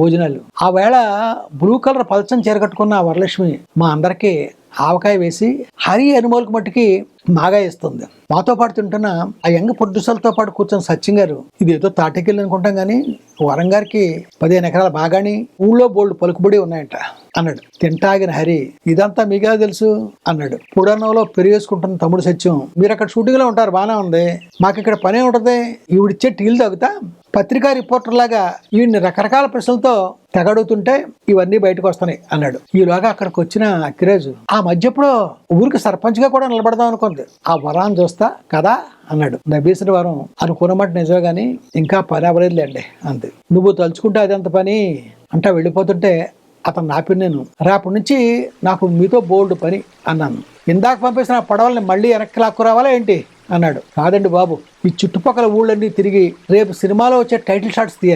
భోజనాలు. ఆ వేళ బ్లూ కలర్ పల్చని చీర కట్టుకున్న వరలక్ష్మి మా అందరికీ ఆవకాయ వేసి హరి అనుమోలకు మట్టుకి మాగా ఇస్తుంది మాతో పాటు తింటున్న ఆ యంగ్ ప్రొడ్యూసర్లతో పాటు కూర్చొని సత్యం గారు ఇది ఏదో తాటకెళ్ళి అనుకుంటాం కానీ వరం గారికి పదిహేను ఎకరాల బాగాని ఊళ్ళో బోల్డ్ పలుకుబడి ఉన్నాయంట. అన్నాడు. తింటాగిన హరి ఇదంతా మీగా తెలుసు అన్నాడు. పుడన్నంలో పెరిగేసుకుంటున్న తమ్ముడు సత్యం మీరు అక్కడ షూటింగ్లో ఉంటారు బాగానే ఉంది. మాకు ఇక్కడ పనే ఉంటది. ఈవిడిచ్చే టీలు తాగుతా? పత్రికా రిపోర్టర్ లాగా ఈయన్ని రకరకాల ప్రశ్నలతో తెగడుగుతుంటే ఇవన్నీ బయటకు వస్తున్నాయి అన్నాడు. ఈలోగా అక్కడికి వచ్చిన అక్కిరాజు ఆ మధ్యప్పుడు ఊరికి సర్పంచ్గా కూడా నిలబడదాం అనుకుంది. ఆ వరాన్ని చూస్తా కదా? అన్నాడు. నబీసిన వరం అనుకున్నమాట నిజమే కానీ ఇంకా పని అవ్వలేదులేండి అంతే నువ్వు తలుచుకుంటే అదంత పని? అంటా వెళ్ళిపోతుంటే అతను నాపి నేను. రేపటి నుంచి నాకు మీతో బోల్డ్ పని అన్నాను. ఇందాక పంపేసిన ఆ పడవల్ని మళ్ళీ వెనక్కి లాక్కు రావాలా ఏంటి? అన్నాడు. కాదండి బాబు ఈ చుట్టుపక్కల ఊళ్ళన్నీ తిరిగి రేపు సినిమాలో వచ్చే టైటిల్ షాట్స్ తీయాలి.